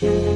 Thank you.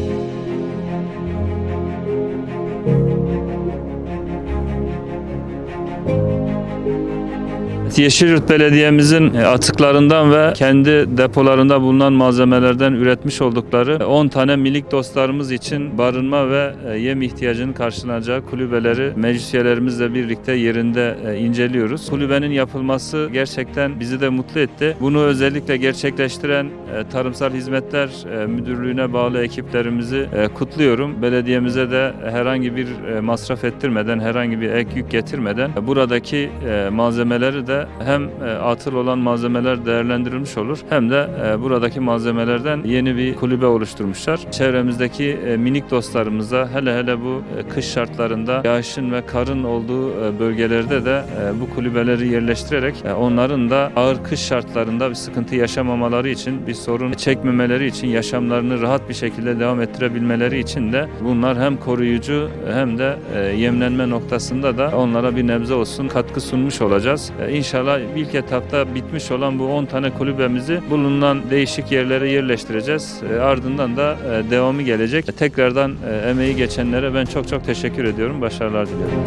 Yeşilyurt Belediye'mizin e, atıklarından ve kendi depolarında bulunan malzemelerden üretmiş oldukları 10 tane minik dostlarımız için barınma ve e, yem ihtiyacının karşılanacağı kulübeleri meclis üyelerimizle birlikte yerinde e, inceliyoruz. Kulübenin yapılması gerçekten bizi de mutlu etti. Bunu özellikle gerçekleştiren Tarımsal Hizmetler Müdürlüğü'ne bağlı ekiplerimizi kutluyorum. Belediyemize de herhangi bir masraf ettirmeden, herhangi bir ek yük getirmeden buradaki malzemeleri de hem e, atıl olan malzemeler değerlendirilmiş olur hem de e, buradaki malzemelerden yeni bir kulübe oluşturmuşlar. Çevremizdeki e, minik dostlarımıza hele hele bu kış şartlarında yağışın ve karın olduğu bölgelerde de bu kulübeleri yerleştirerek onların da ağır kış şartlarında bir sıkıntı yaşamamaları için, bir sorun çekmemeleri için, yaşamlarını rahat bir şekilde devam ettirebilmeleri için de bunlar hem koruyucu hem de yemlenme noktasında da onlara bir nebze olsun katkı sunmuş olacağız. E, İnşallah ilk etapta bitmiş olan bu 10 tane kulübemizi bulunan değişik yerlere yerleştireceğiz. E, Ardından da e, devamı gelecek. E, Tekrardan emeği geçenlere ben çok çok teşekkür ediyorum. Başarılar diliyorum.